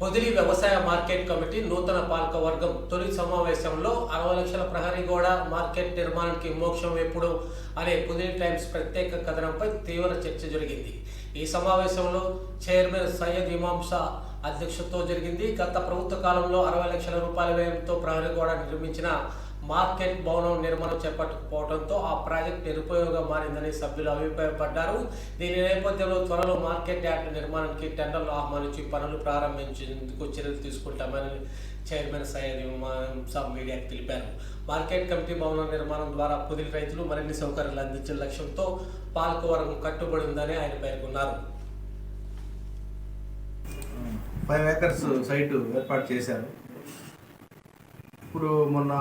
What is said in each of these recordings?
పొదిలి వ్యవసాయ market committee నూతన పాలక వర్గం తొలి సమావేశంలో అరవై లక్షల ప్రహరీ గోడ మార్కెట్ నిర్మాణానికి మోక్షం ఎప్పుడు అనే పొదిలి టైమ్స్ ప్రత్యేక కథనంపై తీవ్ర చర్చ జరిగింది. ఈ సమావేశంలో చైర్మన్ సయ్యద్ ఇమాంసా అధ్యక్షతో అధ్యక్షతతో జరిగింది. గత ప్రభుత్వ కాలంలో అరవై లక్షల రూపాయల వ్యయంతో ప్రహరీ గోడ నిర్మించిన మార్కెట్ భవనం నిర్మాణం చేపట్టకపోవడంతో ఆ ప్రాజెక్ట్ నిరుపయోగంగా మారిందని సభ్యులు అభిప్రాయపడ్డారు. దీని నేపథ్యంలో త్వరలో మార్కెట్ యార్డ్ నిర్మాణానికి టెండర్లు ఆహ్వానించి పనులు ప్రారంభించేందుకు చర్యలు తీసుకుంటామని చైర్మన్ సయ్యద్ ఇమాం సాబ్ మీడియాకు తెలిపారు. మార్కెట్ కమిటీ భవనం నిర్మాణం ద్వారా పొదిలి రైతులు మరిన్ని సౌకర్యాలు అందించే లక్ష్యంతో పాలకవర్గం కట్టుబడి ఉందని ఆయన పేర్కొన్నారు. ఫైవ్ ఏకర్స్ సైట్ ఏర్పాటు చేశారు. ఇప్పుడు మొన్న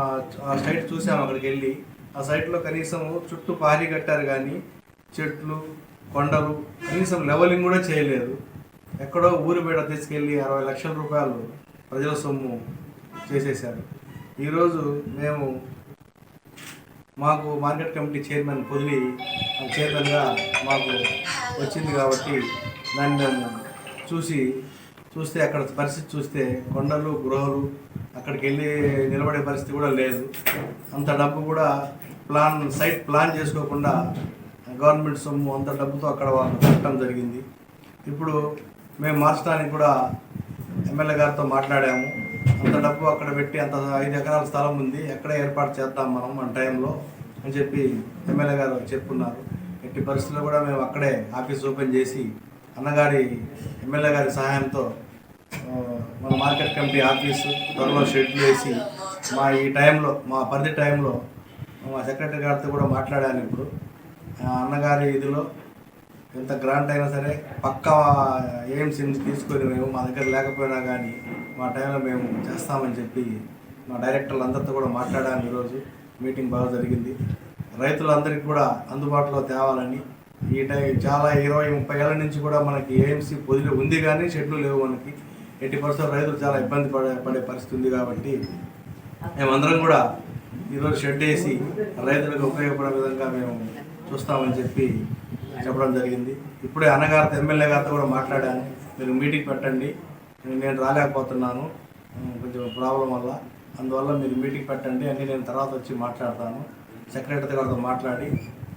ఆ సైట్ చూసాము అక్కడికి వెళ్ళి. ఆ సైట్లో కనీసం చుట్టూ పారి కట్టారు కానీ చెట్లు కొండలు కనీసం లెవలింగ్ కూడా చేయలేదు. ఎక్కడో ఊరి బయట తీసుకెళ్ళి అరవై లక్షల రూపాయలు ప్రజల సొమ్ము చేసేశారు. ఈరోజు మేము మాకు మార్కెట్ కమిటీ చైర్మన్ పొదిలి చైర్మన్గా మాకు వచ్చింది కాబట్టి దాన్ని మేము చూసి చూస్తే అక్కడ పరిస్థితి చూస్తే కొండలు గృహాలు అక్కడికి వెళ్ళి నిలబడే పరిస్థితి కూడా లేదు. అంత డబ్బు కూడా ప్లాన్ సైట్ ప్లాన్ చేసుకోకుండా గవర్నమెంట్ సొమ్ము అంత డబ్బుతో అక్కడ వాళ్ళు పెట్టడం జరిగింది. ఇప్పుడు మేము మార్చడానికి కూడా ఎమ్మెల్యే గారితో మాట్లాడాము. అంత డబ్బు అక్కడ పెట్టి అంత ఐదు ఎకరాల స్థలం ఉంది ఎక్కడ ఏర్పాటు చేద్దాం మనం మన టైంలో అని చెప్పి ఎమ్మెల్యే గారు చెప్పున్నారు. ఎట్టి పరిస్థితుల్లో కూడా మేము అక్కడే ఆఫీస్ ఓపెన్ చేసి అన్నగారి ఎమ్మెల్యే గారి సహాయంతో మన మార్కెట్ కమిటీ ఆఫీసు త్వరలో షెడ్యూల్ వేసి మా ఈ టైంలో మా పరిధి టైంలో మా సెక్రటరీ గారితో కూడా మాట్లాడాను ఇప్పుడు. అన్నగారి ఇదిలో ఎంత గ్రాంట్ అయినా సరే పక్క ఏఎంసీ తీసుకొని మేము మా దగ్గర లేకపోయినా కానీ మా టైంలో మేము చేస్తామని చెప్పి మా డైరెక్టర్లు అందరితో కూడా మాట్లాడాను ఈరోజు. మీటింగ్ బాగా జరిగింది. రైతులందరికీ కూడా అందుబాటులో తేవాలని ఈ టైం చాలా ఇరవై ముప్పై ఏళ్ళ నుంచి కూడా మనకి ఏఎంసీ పొదిలి ఉంది కానీ షెడ్లు లేవు మనకి. ఎట్టి పరిస్థితుల్లో రైతులు చాలా ఇబ్బంది పడే పడే పరిస్థితి ఉంది కాబట్టి మేమందరం కూడా ఈరోజు షెడ్ వేసి రైతులకు ఉపయోగపడే విధంగా మేము చూస్తామని చెప్పి చెప్పడం జరిగింది. ఇప్పుడే అన్నగారితో ఎమ్మెల్యే గారితో కూడా మాట్లాడాను. మీరు మీటింగ్ పెట్టండి. నేను రాలేకపోతున్నాను. కొంచెం ప్రాబ్లం వల్ల. అందువల్ల మీరు మీటింగ్ పెట్టండి. అని నేను తర్వాత వచ్చి మాట్లాడతాను. సెక్రటరీ గారితో మాట్లాడి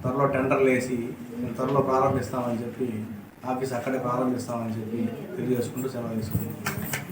త్వరలో టెండర్లు వేసి మేము త్వరలో ప్రారంభిస్తామని చెప్పి ఆఫీస్ అక్కడే ప్రారంభిస్తామని చెప్పి తెలియజేసుకుంటూ సెలవు తీసుకుంటాం